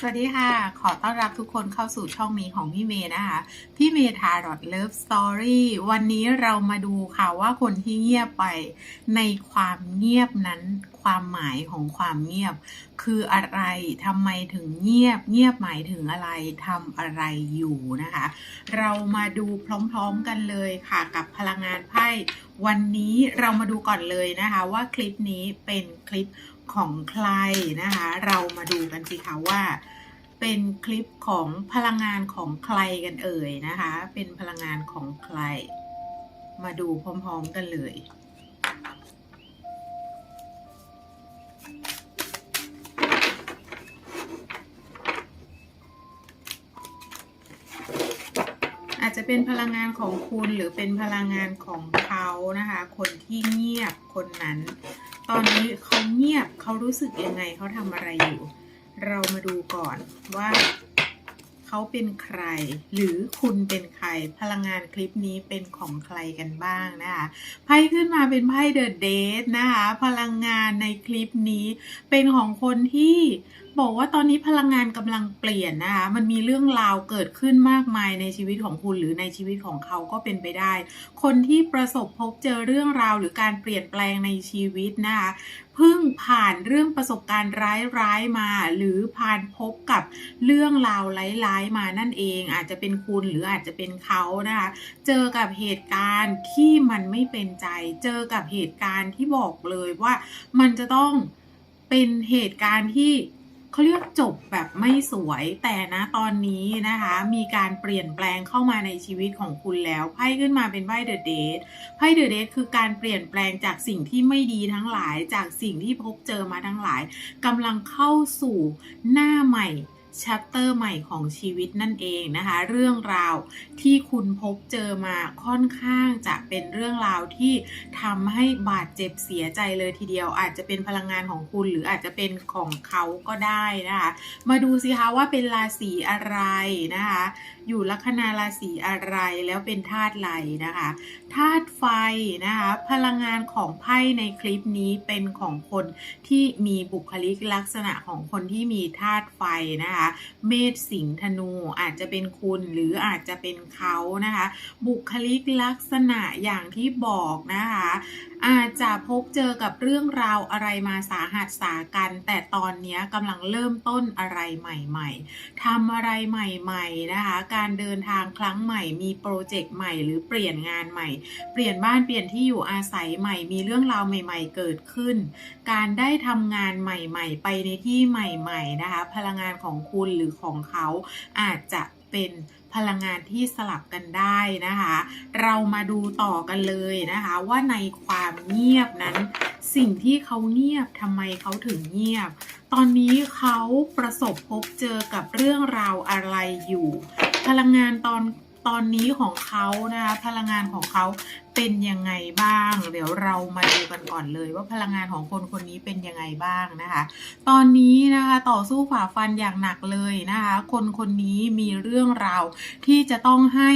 สวัสดีค่ะ ขอต้อนรับทุกคนเข้าสู่ช่องนี้ของพี่เมย์นะคะ พี่เมย์ทารอตเลิฟสตอรี่วันนี้เรามาดูค่ะว่าคนที่เงียบไปในความเงียบนั้น ความหมายของความเงียบ คืออะไรทำไมถึงเงียบ เงียบหมายถึงอะไรทำอะไรอยู่นะคะ เรามาดูพร้อมๆกันเลยค่ะกับพลังงานไพ่วันนี้เรามาดูก่อนเลยนะคะว่าคลิปนี้เป็นคลิป ของใครนะคะ เรามาดูกันสิคะว่า เป็นคลิปของพลังงานของใครกันเอ่ยนะคะ เป็นพลังงานของใคร มาดูพร้อมๆกันเลยอาจจะเป็นพลังงานของคุณหรือเป็นพลังงานของเขานะคะ คนที่เงียบคนนั้น ตอนนี้เขาเงียบเขารู้สึกยังไงเขาทำอะไรอยู่ เรามาดูก่อนว่าเขาเป็นใคร หรือคุณเป็นใคร พลังงานคลิปนี้เป็นของใครกันบ้างนะคะไพ่ขึ้นมาเป็นไพ่เดอะเดทนะคะ พลังงานในคลิปนี้เป็นของคนที่ บอกว่าตอนนี้พลังงานกำลังเปลี่ยนนะคะ มันมีเรื่องราวเกิดขึ้นมากมายในชีวิตของคุณหรือในชีวิตของเขาก็เป็นไปได้ คนที่ประสบพบเจอเรื่องราวหรือการเปลี่ยนแปลงในชีวิตนะคะเพิ่งผ่านเรื่องประสบการณ์ร้ายๆมา หรือผ่านพบกับเรื่องราวร้ายๆมานั่นเอง อาจจะเป็นคุณหรืออาจจะเป็นเขานะคะ เจอกับเหตุการณ์ที่มันไม่เป็นใจ เจอกับเหตุการณ์ที่บอกเลยว่ามันจะต้องเป็นเหตุการณ์ที่ เขาเรียกจบแบบไม่สวยแต่นะตอนนี้นะคะ มีการเปลี่ยนแปลงเข้ามาในชีวิตของคุณแล้วไพ่ขึ้นมาเป็นไพ่เดอะเดทไพ่เดอะเดทคือการเปลี่ยนแปลงจากสิ่งที่ไม่ดีทั้งหลาย จากสิ่งที่พบเจอมาทั้งหลายกำลังเข้าสู่หน้าใหม่ ชัปเตอร์ใหม่ของชีวิตนั่นเองนะคะ เรื่องราวที่คุณพบเจอมาค่อนข้างจะเป็นเรื่องราวที่ทำให้บาดเจ็บเสียใจเลยทีเดียว อาจจะเป็นพลังงานของคุณหรืออาจจะเป็นของเขาก็ได้นะคะ มาดูสิคะว่าเป็นราศีอะไรนะคะ อยู่ลัคนาราศีอะไรแล้วเป็นธาตุไหลนะคะธาตุไฟนะคะพลังงานของไพ่ในคลิปนี้เป็นของคนที่มีบุคลิกลักษณะของคนที่มีธาตุไฟนะคะเมษสิงห์ธนูอาจจะเป็นคุณหรืออาจจะเป็นเขานะคะบุคลิกลักษณะอย่างที่บอกนะคะอาจจะพบเจอกับเรื่องราวอะไรมาสาหัสสากัน แต่ตอนนี้กำลังเริ่มต้นอะไรใหม่ๆทำอะไรใหม่ๆนะคะ การเดินทางครั้งใหม่ มีโปรเจกต์ใหม่ หรือเปลี่ยนงานใหม่ เปลี่ยนบ้านเปลี่ยนที่อยู่อาศัยใหม่ มีเรื่องราวใหม่ ๆ เกิดขึ้น การได้ทำงานใหม่ ๆ ไปในที่ใหม่ ๆนะคะ พลังงานของคุณหรือของเขาอาจจะเป็น พลังงานที่สลับกันได้นะคะ เรามาดูต่อกันเลยนะคะ ว่าในความเงียบนั้น สิ่งที่เขาเงียบทำไมเขาถึงเงียบ ตอนนี้เขาประสบพบเจอกับเรื่องราวอะไรอยู่ พลังงานตอนตอนนี้ของเขานะคะพลังงานของเขา เป็นยังไงบ้าง เดี๋ยวเรามาดูกันก่อนเลยว่าพลังงานของคนคนนี้เป็นยังไงบ้างนะคะ ตอนนี้นะคะต่อสู้ฝ่าฟันอย่างหนักเลยนะคะ คนคนนี้มีเรื่องราวที่จะต้องให้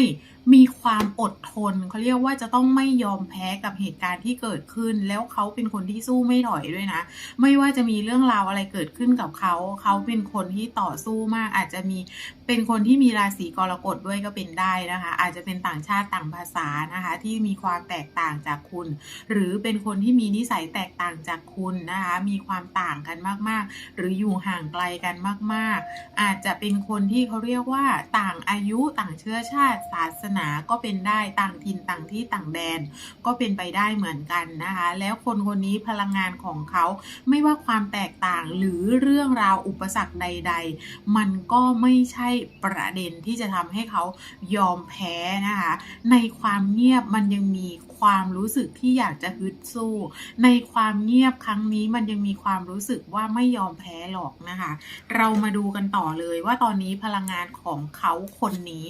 มีความอดทนเขาเรียกว่าจะต้องไม่ยอมแพ้กับเหตุการณ์ที่เกิดขึ้น แล้วเขาเป็นคนที่สู้ไม่ถอยด้วยนะ ไม่ว่าจะมีเรื่องราวอะไรเกิดขึ้นกับเขา เขาเป็นคนที่ต่อสู้มาก อาจจะมีเป็นคนที่มีราศีกรกฎด้วยก็เป็นได้นะคะ อาจจะเป็นต่างชาติต่างภาษานะคะ ที่มีความแตกต่างจากคุณ หรือเป็นคนที่มีนิสัยแตกต่างจากคุณนะคะ มีความต่างกันมากๆ หรืออยู่ห่างไกลกันมาก ๆ อาจจะเป็นคนที่เขาเรียกว่าต่างอายุต่างเชื้อชาติศาสนาก็เป็นได้ต่างถิ่นต่างที่ต่างแดน ก็เป็นไปได้เหมือนกันนะคะ แล้วคนคนนี้พลังงานของเขาไม่ว่าความแตกต่างหรือเรื่องราวอุปสรรคใด ๆ มันก็ไม่ใช่ประเด็นที่จะทำให้เขายอมแพ้นะคะ ในความเงียบมันยังมีความรู้สึกที่อยากจะฮึดสู้ ในความเงียบครั้งนี้มันยังมีความรู้สึกว่าไม่ยอมแพ้หรอกนะคะ เรามาดูกันต่อเลยว่าตอนนี้พลังงานของเขาคนนี้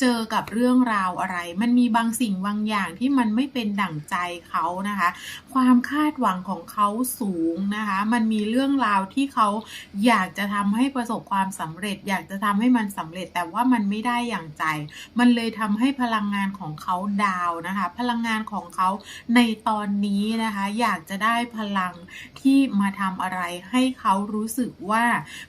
เจอกับเรื่องราวอะไร มันมีบางสิ่งบางอย่างที่มันไม่เป็นดั่งใจเขานะคะ ความคาดหวังของเขาสูงนะคะ มันมีเรื่องราวที่เขาอยากจะทำให้ประสบความสำเร็จ อยากจะทำให้มันสำเร็จ แต่ว่ามันไม่ได้อย่างใจ มันเลยทำให้พลังงานของเขาดาวนะคะ พลังงานของเขาในตอนนี้นะคะ อยากจะได้พลังที่มาทำอะไรให้เขารู้สึกว่า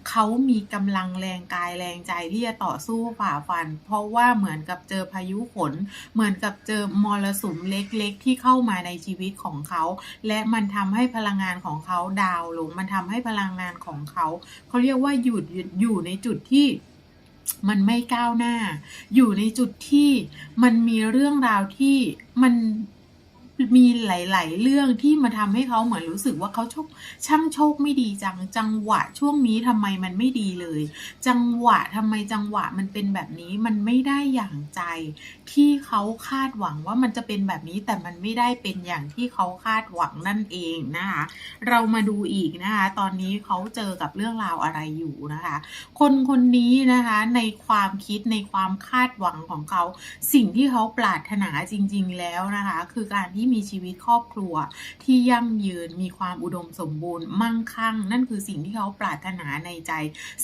เขามีกำลังแรงกายแรงใจที่จะต่อสู้ฝ่าฟัน เพราะว่าเหมือนกับเจอพายุฝนเหมือนกับเจอมรสุมเล็กๆ ที่เข้ามาในชีวิตของเขา และมันทำให้พลังงานของเขาดาวลง มันทำให้พลังงานของเขา เขาเรียกว่าหยุดอยู่ในจุดที่มันไม่ก้าวหน้า อยู่ในจุดที่มันมีเรื่องราวที่มัน มีหลาย ๆ เรื่องที่มาทำให้เขาเหมือนรู้สึกว่าเขาโชคช่างโชคไม่ดีจัง จังหวะช่วงนี้ทำไมมันไม่ดีเลย จังหวะทำไมจังหวะมันเป็นแบบนี้มันไม่ได้อย่างใจ ที่เขาคาดหวังว่ามันจะเป็นแบบนี้แต่มันไม่ได้เป็นอย่างที่เขาคาดหวังนั่นเองนะคะเรามาดูอีกนะคะตอนนี้เขาเจอกับเรื่องราวอะไรอยู่นะคะ คนคนนี้นะคะในความคิดในความคาดหวังของเขา สิ่งที่เขาปรารถนาจริง ๆ แล้วนะคะ คือการที่มีชีวิตครอบครัว ที่ยั่งยืนมีความอุดมสมบูรณ์มั่งคั่ง นั่นคือสิ่งที่เขาปรารถนาในใจ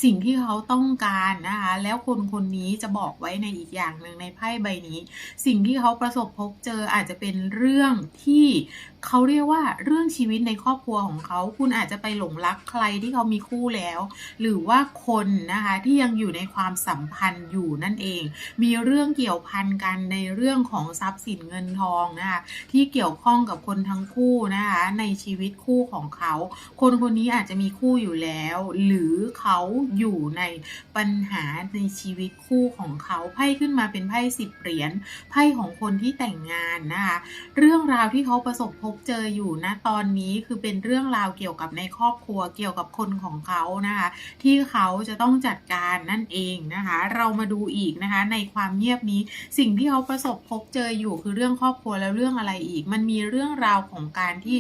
สิ่งที่เขาต้องการนะคะ แล้วคนคนนี้จะบอกไว้ในอีกอย่างหนึ่งในไพ่ใบนี้ สิ่งที่เขาประสบพบเจออาจจะเป็นเรื่องที่เขาเรียกว่าเรื่องชีวิตในครอบครัวของเขา คุณอาจจะไปหลงรักใครที่เขามีคู่แล้ว หรือว่าคนนะคะที่ยังอยู่ในความสัมพันธ์อยู่นั่นเอง มีเรื่องเกี่ยวพันกันในเรื่องของทรัพย์สินเงินทองนะคะที่เกี่ยวข้องกับคนทั้งคู่นะคะในชีวิตคู่ของเขา คนคนนี้อาจจะมีคู่อยู่แล้ว หรือเขาอยู่ในปัญหาในชีวิตคู่ของเขาไพ่ขึ้นมาเป็นไพ่สิบเหรียญไพ่ของคนที่แต่งงานนะคะเรื่องราวที่เขาประสบพบเจออยู่นะตอนนี้คือเป็นเรื่องราวเกี่ยวกับในครอบครัวเกี่ยวกับคนของเขานะคะ ที่เขาจะต้องจัดการนั่นเองนะคะ เรามาดูอีกนะคะ ในความเงียบนี้สิ่งที่เขาประสบพบเจออยู่คือเรื่องครอบครัวแล้วเรื่องอะไรอีก มันมีเรื่องราวของการที่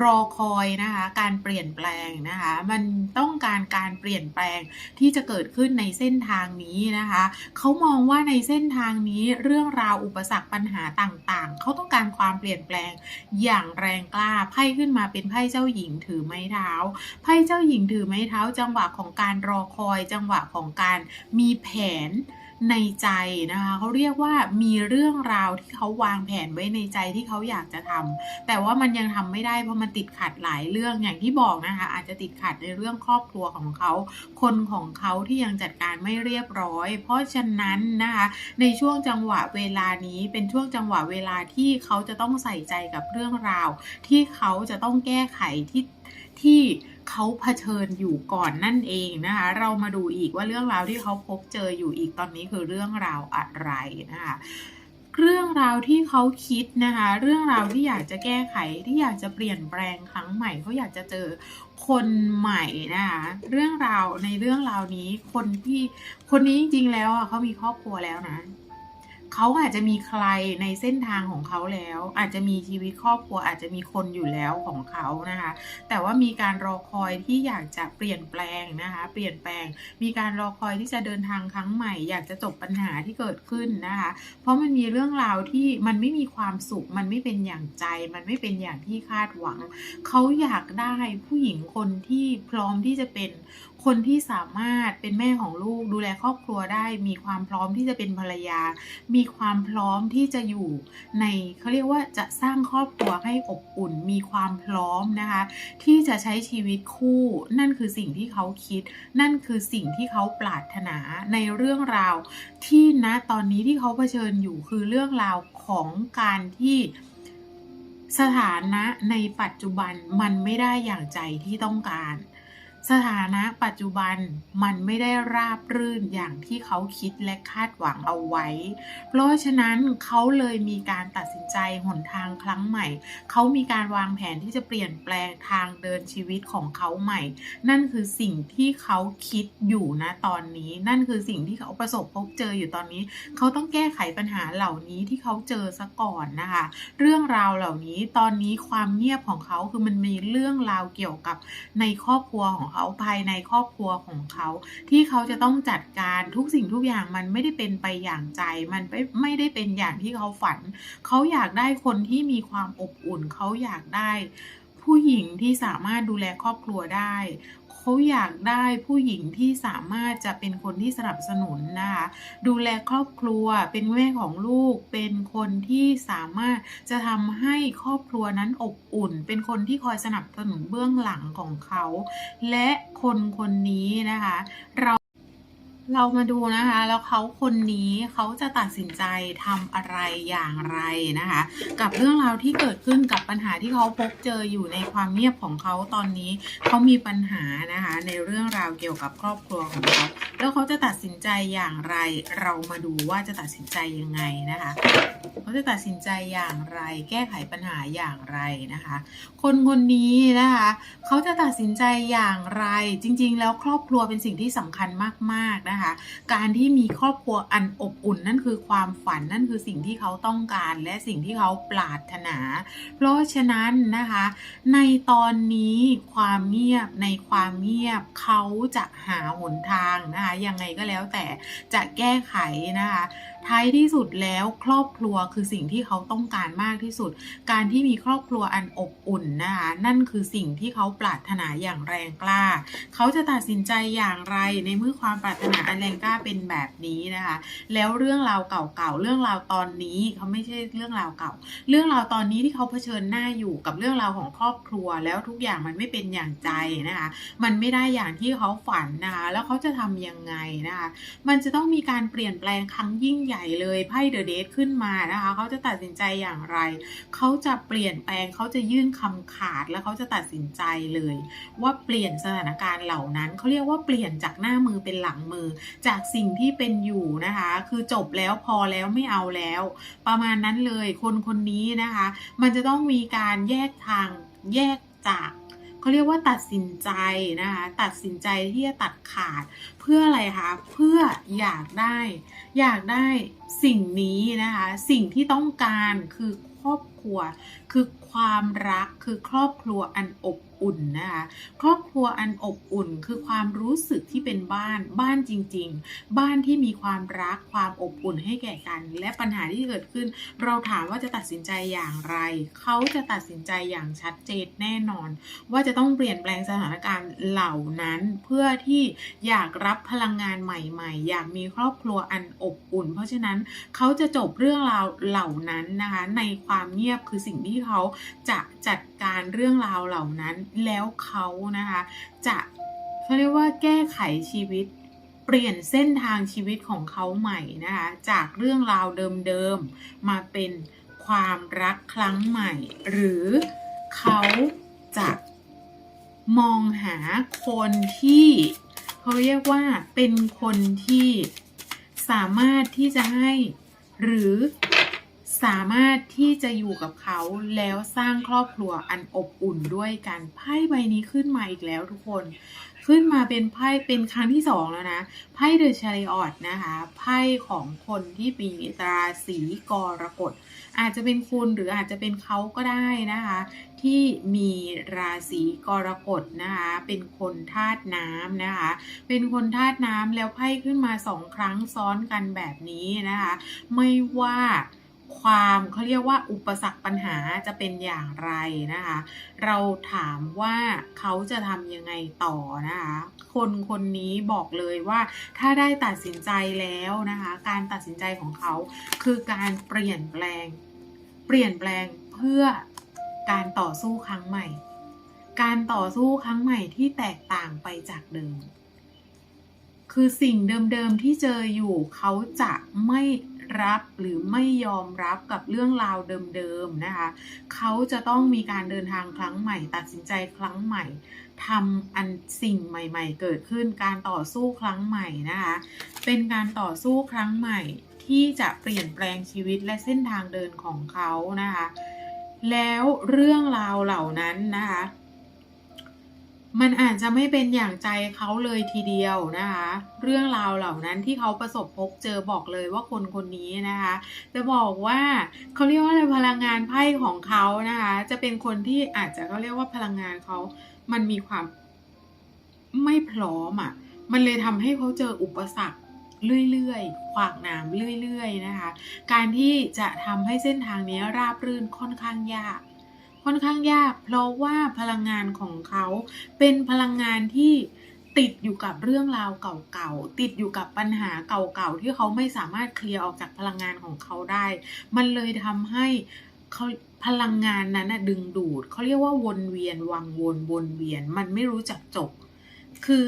รอคอยนะคะ การเปลี่ยนแปลงนะคะ มันต้องการการเปลี่ยนแปลงที่จะเกิดขึ้นในเส้นทางนี้นะคะ เขามองว่าในเส้นทางนี้เรื่องราวอุปสรรคปัญหาต่างๆ เขาต้องการความเปลี่ยนแปลงอย่างแรงกล้า ไพ่ขึ้นมาเป็นไพ่เจ้าหญิงถือไม้เท้า ไพ่เจ้าหญิงถือไม้เท้า จังหวะของการรอคอย จังหวะของการมีแผน ในใจนะคะเขาเรียกว่ามีเรื่องราวที่เขาวางแผนไว้ในใจที่เขาอยากจะทำแต่ว่ามันยังทำไม่ได้เพราะมันติดขัดหลายเรื่องอย่างที่บอกนะคะ อาจจะติดขัดในเรื่องครอบครัวของเขา คนของเขาที่ยังจัดการไม่เรียบร้อย เพราะฉะนั้นนะคะในช่วงจังหวะเวลานี้เป็นช่วงจังหวะเวลาที่เขาจะต้องใส่ใจกับเรื่องราว ที่เขาจะต้องแก้ไขที่ที่ เขาเผชิญอยู่ก่อนนั่นเองนะคะ เรามาดูอีกว่าเรื่องราวที่เขาพบเจออยู่อีกตอนนี้คือเรื่องราวอะไรนะคะเรื่องราวที่เขาคิดนะคะ เรื่องราวที่อยากจะแก้ไขที่อยากจะเปลี่ยนแปลงครั้งใหม่เขาอยากจะเจอคนใหม่นะคะเรื่องราวในเรื่องราวนี้คนที่คนนี้จริงๆแล้วอะเขามีครอบครัวแล้วนะ เขาอาจจะมีใครในเส้นทางของเขาแล้ว อาจจะมีชีวิตครอบครัวอาจจะมีคนอยู่แล้วของเขานะคะ แต่ว่ามีการรอคอยที่อยากจะเปลี่ยนแปลงนะคะ เปลี่ยนแปลง มีการรอคอยที่จะเดินทางครั้งใหม่ อยากจะจบปัญหาที่เกิดขึ้นนะคะ เพราะมันมีเรื่องราวที่มันไม่มีความสุข มันไม่เป็นอย่างใจ มันไม่เป็นอย่างที่คาดหวัง เขาอยากได้ผู้หญิงคนที่พร้อมที่จะเป็น คนที่สามารถเป็นแม่ของลูกดูแลครอบครัวได้ มีความพร้อมที่จะเป็นภรรยา มีความพร้อมที่จะอยู่ในเขาเรียกว่าจะสร้างครอบครัวให้อบอุ่น มีความพร้อมนะคะ ที่จะใช้ชีวิตคู่ นั่นคือสิ่งที่เขาคิด นั่นคือสิ่งที่เขาปรารถนาในเรื่องราวที่ณตอนนี้ที่เขาเผชิญอยู่คือเรื่องราวของการที่สถานะในปัจจุบันมันไม่ได้อย่างใจที่ต้องการ สถานะปัจจุบันมันไม่ได้ราบรื่นอย่างที่เขาคิดและคาดหวังเอาไว้ เพราะฉะนั้นเขาเลยมีการตัดสินใจหนทางครั้งใหม่ เขามีการวางแผนที่จะเปลี่ยนแปลงทางเดินชีวิตของเขาใหม่ นั่นคือสิ่งที่เขาคิดอยู่นะตอนนี้ นั่นคือสิ่งที่เขาประสบพบเจออยู่ตอนนี้ เขาต้องแก้ไขปัญหาเหล่านี้ที่เขาเจอซะก่อนนะคะ เรื่องราวเหล่านี้ตอนนี้ความเงียบของเขาคือมันมีเรื่องราวเกี่ยวกับในครอบครัวของเขาภายในครอบครัวของเขา ที่เขาจะต้องจัดการทุกสิ่งทุกอย่างมันไม่ได้เป็นไปอย่างใจ มันไม่ไม่ได้เป็นอย่างที่เขาฝัน เขาอยากได้คนที่มีความอบอุ่น เขาอยากได้ผู้หญิงที่สามารถดูแลครอบครัวได้ เขาอยากได้ผู้หญิงที่สามารถจะเป็นคนที่สนับสนุนนะคะดูแลครอบครัวเป็นแม่ของลูก เป็นคนที่สามารถจะทำให้ครอบครัวนั้นอบอุ่น เป็นคนที่คอยสนับสนุนเบื้องหลังของเขา และคนคนนี้นะคะ เรา เรามาดูนะคะ แล้วเขาคนนี้เขาจะตัดสินใจทำอะไรอย่างไรนะคะ กับเรื่องราวที่เกิดขึ้นกับปัญหาที่เขาพบเจออยู่ในความเงียบของเขาตอนนี้เขามีปัญหานะคะ ในเรื่องราวเกี่ยวกับครอบครัวของเขา แล้วเขาจะตัดสินใจอย่างไร เรามาดูว่าจะตัดสินใจยังไงนะคะเขาจะตัดสินใจอย่างไร แก้ไขปัญหาอย่างไรนะคะ คนคนนี้นะคะเขาจะตัดสินใจอย่างไร จริง ๆ แล้วครอบครัวเป็นสิ่งที่สำคัญมากๆนะคะ การที่มีครอบครัวอันอบอุ่นนั่นคือความฝันนั่นคือสิ่งที่เขาต้องการและสิ่งที่เขาปรารถนา เพราะฉะนั้นนะคะ ในตอนนี้ความเงียบในความเงียบเขาจะหาหนทางนะคะยังไงก็แล้วแต่จะแก้ไขนะคะ ท้ายที่สุดแล้วครอบครัวคือสิ่งที่เขาต้องการมากที่สุด การที่มีครอบครัวอันอบอุ่นนะคะนั่นคือสิ่งที่เขาปรารถนาอย่างแรงกล้า เขาจะตัดสินใจอย่างไรในเมื่อความปรารถนาอันแรงกล้าเป็นแบบนี้นะคะ แล้วเรื่องราวเก่าๆเรื่องราวตอนนี้เขาไม่ใช่เรื่องราวเก่า เรื่องราวตอนนี้ที่เขาเผชิญหน้าอยู่กับเรื่องราวของครอบครัว แล้วทุกอย่างมันไม่เป็นอย่างใจนะคะ มันไม่ได้อย่างที่เขาฝันนะคะ แล้วเขาจะทำยังไงนะคะ มันจะต้องมีการเปลี่ยนแปลงครั้งยิ่งใหญ่เลยไพ่เดอะเดทขึ้นมานะคะเขาจะตัดสินใจอย่างไร เขาจะเปลี่ยนแปลงเขาจะยื่นคำขาดแล้วเขาจะตัดสินใจเลย ว่าเปลี่ยนสถานการณ์เหล่านั้นเขาเรียกว่าเปลี่ยนจากหน้ามือเป็นหลังมือ จากสิ่งที่เป็นอยู่นะคะ คือจบแล้วพอแล้วไม่เอาแล้ว ประมาณนั้นเลยคนคนนี้นะคะ มันจะต้องมีการแยกทางแยกจาก เขาเรียกว่าตัดสินใจนะคะ ตัดสินใจที่จะตัดขาดเพื่ออะไรคะ เพื่ออยากได้ อยากได้สิ่งนี้นะคะ สิ่งที่ต้องการคือครอบครัว คือความรัก คือครอบครัวอันอบ อุ่นนะคะครอบครัวอันอบอุ่นคือความรู้สึกที่เป็นบ้านบ้านจริง ๆ บ้านที่มีความรักความอบอุ่นให้แก่กัน และปัญหาที่เกิดขึ้น เราถามว่าจะตัดสินใจอย่างไร เขาจะตัดสินใจอย่างชัดเจนแน่นอน ว่าจะต้องเปลี่ยนแปลงสถานการณ์เหล่านั้นเพื่อที่อยากรับพลังงานใหม่ ๆ อยากมีครอบครัวอันอบอุ่น เพราะฉะนั้นเขาจะจบเรื่องราวเหล่านั้นนะคะในความเงียบคือสิ่งที่เขาจะจัดการเรื่องราวเหล่านั้นแล้วเขานะคะ จะเขาเรียกว่าแก้ไขชีวิต เปลี่ยนเส้นทางชีวิตของเขาใหม่นะคะ จากเรื่องราวเดิมๆ มาเป็นความรักครั้งใหม่ หรือเขาจะมองหาคนที่เขาเรียกว่าเป็นคนที่สามารถที่จะให้หรือ สามารถที่จะอยู่กับเขาแล้วสร้างครอบครัวอันอบอุ่นด้วยกันไพ่ใบนี้ขึ้นมาอีกแล้วทุกคน ขึ้นมาเป็นไพ่เป็นครั้งที่สองแล้วนะไพ่เดอะชาริออตนะคะไพ่ของคนที่มีราศีกรกฎอาจจะเป็นคุณหรืออาจจะเป็นเขาก็ได้นะคะ ที่มีราศีกรกฎนะคะเป็นคนธาตุน้ำนะคะ เป็นคนธาตุน้ำแล้วไพ่ขึ้นมาสองครั้งซ้อนกันแบบนี้นะคะ ไม่ว่า ความเขาเรียกว่าอุปสรรคปัญหาจะเป็นอย่างไรนะคะ เราถามว่าเขาจะทำยังไงต่อนะคะ คนคนนี้บอกเลยว่าถ้าได้ตัดสินใจแล้วนะคะ การตัดสินใจของเขาคือการเปลี่ยนแปลง เปลี่ยนแปลงเพื่อการต่อสู้ครั้งใหม่ การต่อสู้ครั้งใหม่ที่แตกต่างไปจากเดิม คือสิ่งเดิมๆที่เจออยู่เขาจะไม่ รับหรือไม่ยอมรับกับเรื่องราวเดิมๆนะคะเขาจะต้องมีการเดินทางครั้งใหม่ ตัดสินใจครั้งใหม่ทำอันสิ่งใหม่ๆ เกิดขึ้นการต่อสู้ครั้งใหม่นะคะเป็นการต่อสู้ครั้งใหม่ที่จะเปลี่ยนแปลงชีวิตและเส้นทางเดินของเขานะคะแล้วเรื่องราวเหล่านั้นนะคะ มันอาจจะไม่เป็นอย่างใจเขาเลยทีเดียวนะคะ เรื่องราวเหล่านั้นที่เขาประสบพบเจอบอกเลยว่าคนคนนี้นะคะ จะบอกว่าเขาเรียกว่าอะไรพลังงานไพ่ของเขานะคะ จะเป็นคนที่อาจจะเขาเรียกว่าพลังงานเขา มันมีความไม่พร้อมอะ่ะ มันเลยทำให้เขาเจออุปสรรคเรื่อยๆ ขวากหนามเรื่อยๆ นะคะ การที่จะทำให้เส้นทางนี้ราบรื่นค่อนข้างยาก ค่อนข้างยาก เพราะว่าพลังงานของเขาเป็นพลังงานที่ติดอยู่กับเรื่องราวเก่าๆ ติดอยู่กับปัญหาเก่าๆ ที่เขาไม่สามารถเคลียร์ออกจากพลังงานของเขาได้ มันเลยทำให้เขาพลังงานนั้นนะดึงดูด เขาเรียกว่าวนเวียนวังวนวนเวียน มันไม่รู้จักจบ คือ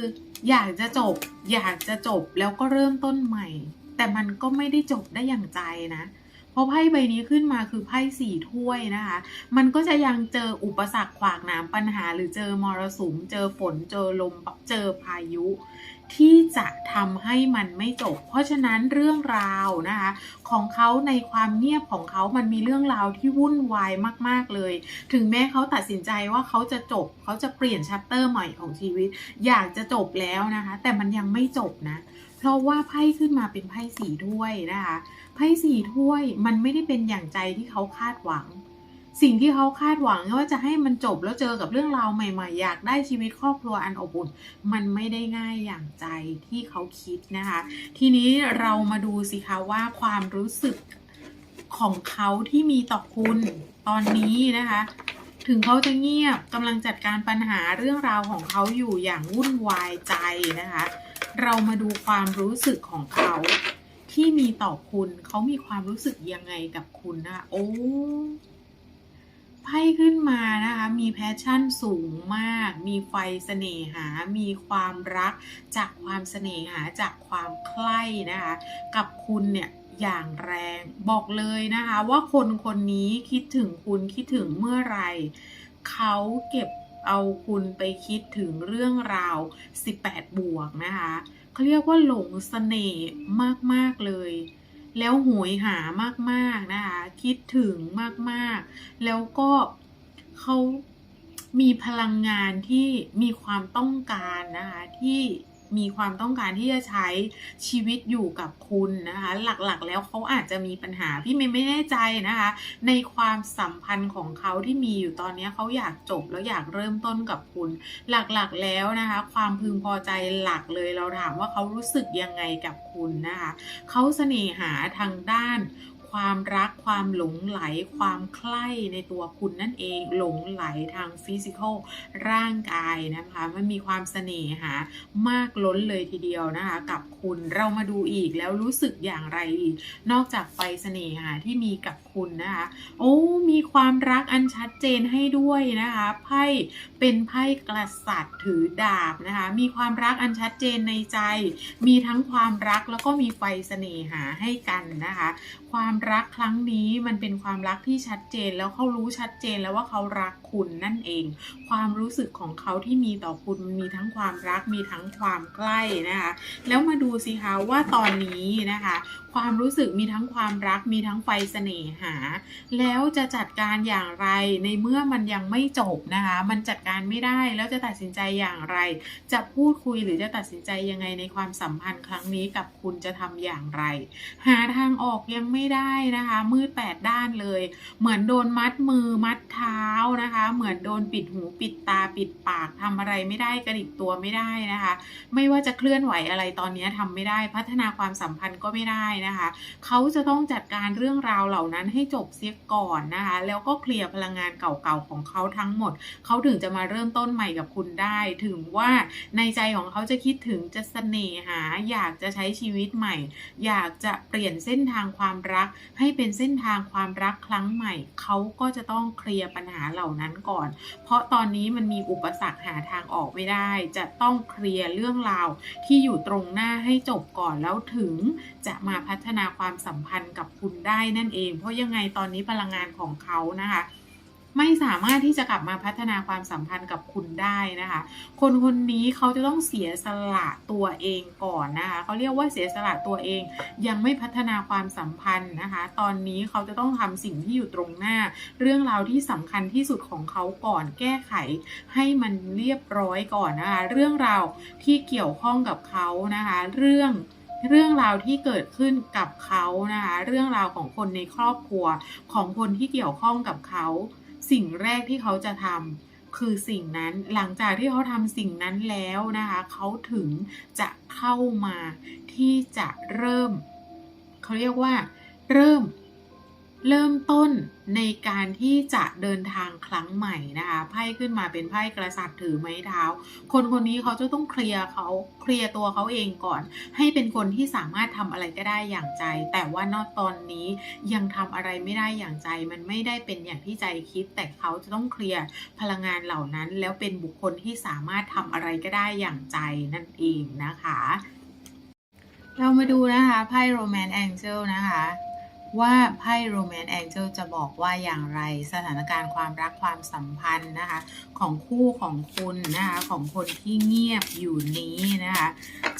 อยากจะจบ อยากจะจบแล้วก็เริ่มต้นใหม่ แต่มันก็ไม่ได้จบได้อย่างใจนะ พราะไพ่ใบนี้ขึ้นมาคือไพ่สี่ถ้วยนะคะ มันก็จะยังเจออุปสรรคขวากหนามปัญหา หรือเจอมรสุม เจอฝน เจอลม เจอพายุ ที่จะทำให้มันไม่จบ เพราะฉะนั้นเรื่องราวนะคะของเขาในความเงียบของเขามันมีเรื่องราวที่วุ่นวายมาก ๆเลย ถึงแม้เขาตัดสินใจว่าเขาจะจบ เขาจะเปลี่ยนชัปเตอร์ใหม่ของชีวิต อยากจะจบแล้วนะคะ แต่มันยังไม่จบนะ เพราะว่าไพ่ขึ้นมาเป็นไพ่สี่ถ้วยนะคะ ไพ่สี่ถ้วยมันไม่ได้เป็นอย่างใจที่เขาคาดหวัง สิ่งที่เขาคาดหวังว่าจะให้มันจบแล้วเจอกับเรื่องราวใหม่ ๆ อยากได้ชีวิตครอบครัวอันอบอุ่น มันไม่ได้ง่ายอย่างใจที่เขาคิดนะคะ ทีนี้เรามาดูสิคะว่าความรู้สึกของเขาที่มีต่อคุณตอนนี้นะคะ ถึงเขาจะเงียบกำลังจัดการปัญหาเรื่องราวของเขาอยู่อย่างวุ่นวายใจนะคะ เรามาดูความรู้สึกของเขาที่มีต่อคุณ เขามีความรู้สึกยังไงกับคุณนะ โอ้ ไพ่ขึ้นมานะคะ มีแพชชั่นสูงมาก มีไฟเสน่หา มีความรักจากความเสน่หาจากความใคร่นะคะ กับคุณเนี่ยอย่างแรงบอกเลยนะคะ ว่าคนคนนี้คิดถึงคุณคิดถึงเมื่อไหรเขาเก็บเอาคุณไปคิดถึงเรื่องราว 18 บวกนะคะเขาเรียกว่าหลงเสน่ห์มาก ๆ เลย แล้วหวยหามากๆนะคะ คิดถึงมากๆ แล้วก็เขามีพลังงานที่มีความต้องการนะคะที่ มีความต้องการที่จะใช้ชีวิตอยู่กับคุณนะคะ หลักๆ แล้วเขาอาจจะมีปัญหาพี่เมย์ไม่แน่ใจนะคะ ในความสัมพันธ์ของเขาที่มีอยู่ตอนนี้เขาอยากจบแล้วอยากเริ่มต้นกับคุณ หลักๆแล้วนะคะ ความพึงพอใจหลักเลยเราถามว่าเขารู้สึกยังไงกับคุณนะคะเขาเสน่หาทางด้าน ความรักความหลงไหล ความใคร่ในตัวคุณนั่นเองหลงไหลทางฟิสิกอลร่างกายนะคะมันมีความเสน่หามากล้นเลยทีเดียวนะคะกับคุณเรามาดูอีกแล้วรู้สึกอย่างไรอีก นอกจากไฟเสน่หาที่มีกับคุณนะคะ โอ้ มีความรักอันชัดเจนให้ด้วยนะคะ ไพ่เป็นไพ่กษัตริย์ถือดาบนะคะ มีความรักอันชัดเจนในใจ มีทั้งความรักแล้วก็มีไฟเสน่หาให้กันนะคะ ความรักครั้งนี้มันเป็นความรักที่ชัดเจนแล้วเขารู้ชัดเจนแล้วว่าเขารัก คุณนั่นเอง ความรู้สึกของเขาที่มีต่อคุณมีทั้งความรักมีทั้งความใกล้นะคะ แล้วมาดูสิคะว่าตอนนี้นะคะ ความรู้สึกมีทั้งความรักมีทั้งไฟเสน่หา แล้วจะจัดการอย่างไรในเมื่อมันยังไม่จบนะคะ มันจัดการไม่ได้แล้วจะตัดสินใจอย่างไร จะพูดคุยหรือจะตัดสินใจยังไงในความสัมพันธ์ครั้งนี้กับคุณจะทำอย่างไร หาทางออกยังไม่ได้นะคะ มืดแปดด้านเลย เหมือนโดนมัดมือมัดเท้านะคะเหมือนโดนปิดหูปิดตาปิดปากทำอะไรไม่ได้กระดิกตัวไม่ได้นะคะ ไม่ว่าจะเคลื่อนไหวอะไรตอนนี้ทำไม่ได้พัฒนาความสัมพันธ์ก็ไม่ได้นะคะ เขาจะต้องจัดการเรื่องราวเหล่านั้นให้จบเสียก่อนนะคะ แล้วก็เคลียร์พลังงานเก่าๆของเขาทั้งหมด เขาถึงจะมาเริ่มต้นใหม่กับคุณได้ ถึงว่าในใจของเขาจะคิดถึงจะเสน่หา อยากจะใช้ชีวิตใหม่ อยากจะเปลี่ยนเส้นทางความรัก ให้เป็นเส้นทางความรักครั้งใหม่ เขาก็จะต้องเคลียร์ปัญหาเหล่านั้นก่อน เพราะตอนนี้มันมีอุปสรรคหาทางออกไม่ได้ จะต้องเคลียร์เรื่องราวที่อยู่ตรงหน้าให้จบก่อนแล้วถึงจะมาพัฒนาความสัมพันธ์กับคุณได้นั่นเอง เพราะยังไงตอนนี้พลังงานของเขานะคะ ไม่สามารถที่จะกลับมาพัฒนาความสัมพันธ์กับคุณได้นะคะ คนคนนี้เขาจะต้องเสียสละตัวเองก่อนนะคะเขาเรียกว่าเสียสละตัวเอง ยังไม่พัฒนาความสัมพันธ์นะคะ ตอนนี้เขาจะต้องทำสิ่งที่อยู่ตรงหน้า เรื่องราวที่สำคัญที่สุดของเขาก่อนแก้ไข ให้มันเรียบร้อยก่อนนะคะเรื่องราวที่เกี่ยวข้องกับเขานะคะ เรื่องเรื่องราวที่เกิดขึ้นกับเขานะคะ เรื่องราวของคนในครอบครัวของคนที่เกี่ยวข้องกับเขา สิ่งแรกที่เขาจะทำคือสิ่งนั้นหลังจากที่เขาทำสิ่งนั้นแล้วนะคะ เขาถึงจะเข้ามาที่จะเริ่ม เขาเรียกว่า เริ่ม เริ่มต้นในการที่จะเดินทางครั้งใหม่นะคะไพ่ขึ้นมาเป็นไพ่กระสับถือไม้เท้า คนคนนี้เขาจะต้องเคลียร์เขาเคลียร์ตัวเขาเองก่อน ให้เป็นคนที่สามารถทำอะไรก็ได้อย่างใจ แต่ว่านอกตอนนี้ยังทำอะไรไม่ได้อย่างใจ มันไม่ได้เป็นอย่างที่ใจคิด แต่เขาจะต้องเคลียร์พลังงานเหล่านั้น แล้วเป็นบุคคลที่สามารถทำอะไรก็ได้อย่างใจนั่นเองนะคะ เรามาดูนะคะไพ่ Romance Angel นะคะ ว่าไพ่ Romance Angel จะบอกว่าอย่างไรสถานการณ์ความรักความสัมพันธ์นะคะ ของคู่ของคุณนะคะของคนที่เงียบอยู่นี้นะคะ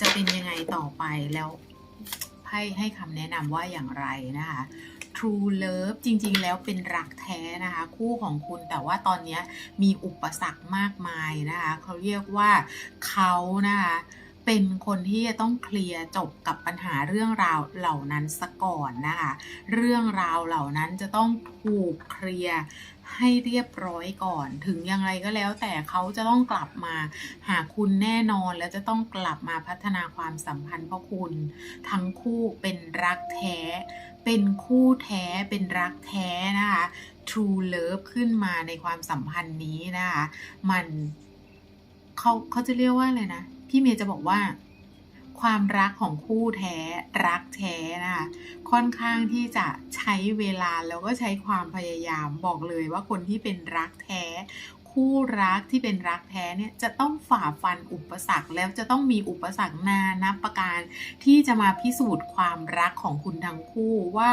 จะเป็นยังไงต่อไปแล้วไพ่ให้คำแนะนำว่าอย่างไรนะคะ True Love จริงๆ แล้วเป็นรักแท้นะคะ คู่ของคุณแต่ว่าตอนนี้มีอุปสรรคมากมายนะคะ เขาเรียกว่าเขานะคะ เป็นคนที่จะต้องเคลียร์จบกับปัญหาเรื่องราวเหล่านั้นซะก่อนนะคะ เรื่องราวเหล่านั้นจะต้องถูกเคลียร์ให้เรียบร้อยก่อน ถึงอย่างไรก็แล้ว แต่เขาจะต้องกลับมาหาคุณแน่นอน แล้วจะต้องกลับมาพัฒนาความสัมพันธ์เพราะคุณ ทั้งคู่เป็นรักแท้ เป็นคู่แท้เป็นรักแท้นะคะ True Love ขึ้นมาในความสัมพันธ์นี้นะคะ มันเขาเขาจะเรียกว่าอะไรนะ พี่เมย์จะบอกว่า ความรักของคู่แท้รักแท้นะคะค่อนข้างที่จะใช้เวลาแล้วก็ใช้ความพยายามบอกเลยว่าคนที่เป็นรักแท้ คู่รักที่เป็นรักแท้เนี่ยจะต้องฝ่าฟันอุปสรรคแล้วจะต้องมีอุปสรรคนานับประการ ที่จะมาพิสูจน์ความรักของคุณทั้งคู่ว่า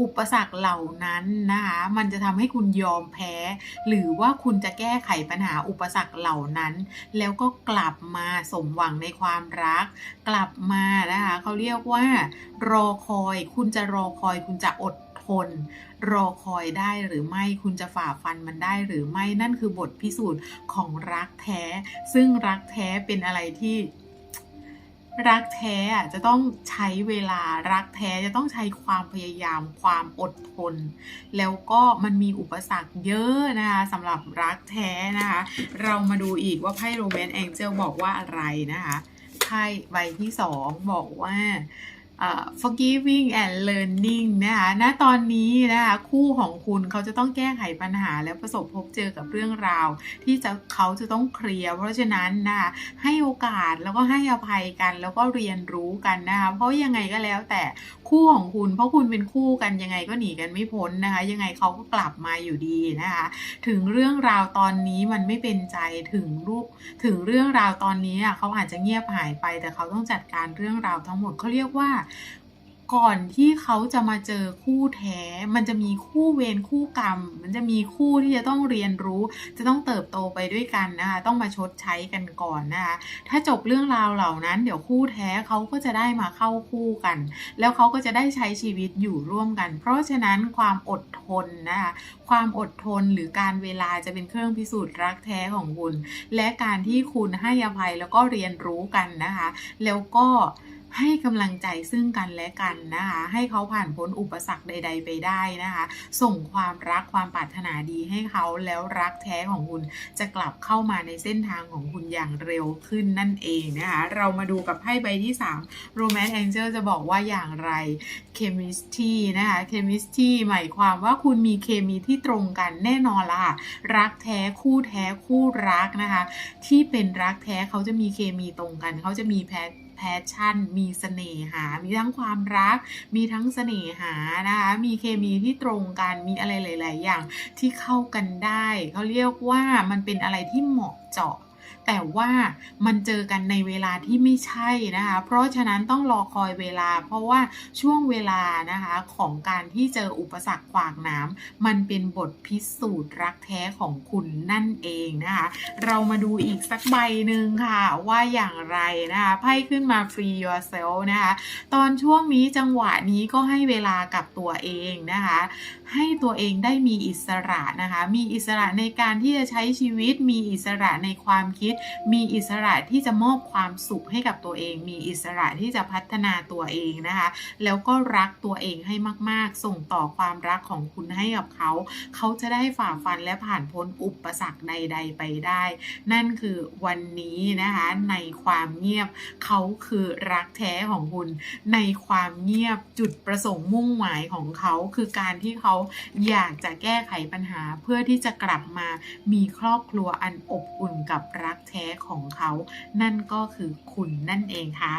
อุปสรรคเหล่านั้นนะคะมันจะทำให้คุณยอมแพ้ หรือว่าคุณจะแก้ไขปัญหาอุปสรรคเหล่านั้น แล้วก็กลับมาสมหวังในความรัก กลับมานะคะเขาเรียกว่ารอคอย คุณจะรอคอย คุณจะอดทน รอคอยได้หรือไม่คุณจะฝ่าฟันมันได้หรือไม่นั่นคือบทพิสูจน์ของรักแท้ ซึ่งรักแท้เป็นอะไรที่รักแท้จะต้องใช้เวลารักแท้จะต้องใช้ความพยายามความอดทน แล้วก็มันมีอุปสรรคเยอะนะคะสำหรับรักแท้นะคะ เรามาดูอีกว่าไพ่โรแมนต์แองเจลบอกว่าอะไรนะคะไพ่ใบที่สองบอกว่า forgiving and learning นะคะ ณ ตอนนี้นะคะคู่ของคุณเขาจะต้องแก้ไขปัญหา แล้วประสบพบเจอกับเรื่องราว ที่จะเขาจะต้องเคลียร์ เพราะฉะนั้นนะคะให้โอกาสแล้วก็ให้อภัยกัน แล้วก็เรียนรู้กันนะคะ เพราะยังไงก็แล้วแต่คู่ของคุณ เพราะคุณเป็นคู่กันยังไงก็หนีกันไม่พ้นนะคะ ยังไงเขาก็กลับมาอยู่ดีนะคะ ถึงเรื่องราวตอนนี้มันไม่เป็นใจ ถึงรูป ถึงเรื่องราวตอนนี้อะเขาอาจจะเงียบหายไป แต่เขาต้องจัดการเรื่องราวทั้งหมดเขาเรียกว่าก่อนที่เขาจะมาเจอคู่แท้ มันจะมีคู่เวรคู่กรรม มันจะมีคู่ที่จะต้องเรียนรู้ จะต้องเติบโตไปด้วยกันนะคะ ต้องมาชดใช้กันก่อนนะคะ ถ้าจบเรื่องราวเหล่านั้น เดี๋ยวคู่แท้เขาก็จะได้มาเข้าคู่กัน แล้วเขาก็จะได้ใช้ชีวิตอยู่ร่วมกัน เพราะฉะนั้นความอดทนนะคะ ความอดทนหรือการเวลาจะเป็นเครื่องพิสูจน์รักแท้ของคุณ และการที่คุณให้อภัยแล้วก็เรียนรู้กันนะคะ แล้วก็ ให้กำลังใจซึ่งกันและกันนะคะ ให้เขาผ่านพ้นอุปสรรคใด ๆ ไปได้นะคะ ส่งความรักความปรารถนาดีให้เขาแล้วรักแท้ของคุณจะกลับเข้ามาในเส้นทางของคุณอย่างเร็วขึ้นนั่นเองนะคะ เรามาดูกับไพ่ใบที่3 Romance Angel จะบอกว่าอย่างไร Chemistry นะคะ Chemistry หมายความว่าคุณมีเคมีที่ตรงกันแน่นอนละค่ะรักแท้คู่แท้คู่รักนะคะ ที่เป็นรักแท้เขาจะมีเคมีตรงกัน เขาจะมีแพท แพชชั่น มีเสน่หา มีทั้งความรัก มีทั้งเสน่หานะคะ มีเคมีที่ตรงกัน มีอะไรหลาย ๆ อย่างที่เข้ากันได้ เขาเรียกว่ามันเป็นอะไรที่เหมาะเจาะ แต่ว่ามันเจอกันในเวลาที่ไม่ใช่นะคะ เพราะฉะนั้นต้องรอคอยเวลา เพราะว่าช่วงเวลานะคะของการที่เจออุปสรรคขวากน้ำมันเป็นบทพิสูจน์รักแท้ของคุณนั่นเองนะคะ เรามาดูอีกสักใบหนึ่งค่ะว่าอย่างไรนะคะไพ่ขึ้นมา free yourself นะคะ ตอนช่วงนี้จังหวะนี้ก็ให้เวลากับตัวเองนะคะ ให้ตัวเองได้มีอิสระนะคะ มีอิสระในการที่จะใช้ชีวิตมีอิสระในความคิดมีอิสระที่จะมอบความสุขให้กับตัวเอง มีอิสระที่จะพัฒนาตัวเองนะคะ แล้วก็รักตัวเองให้มาก ๆ ส่งต่อความรักของคุณให้กับเขา เขาจะได้ฝ่าฟันและผ่านพ้นอุปสรรคใด ๆ ไปได้ นั่นคือวันนี้นะคะในความเงียบเขาคือรักแท้ของคุณ ในความเงียบจุดประสงค์มุ่งหมายของเขาคือการที่เขาอยากจะแก้ไขปัญหาเพื่อที่จะกลับมามีครอบครัวอันอบอุ่นกับรักแท้ของเขา นั่นก็คือคุณนั่นเองค่ะ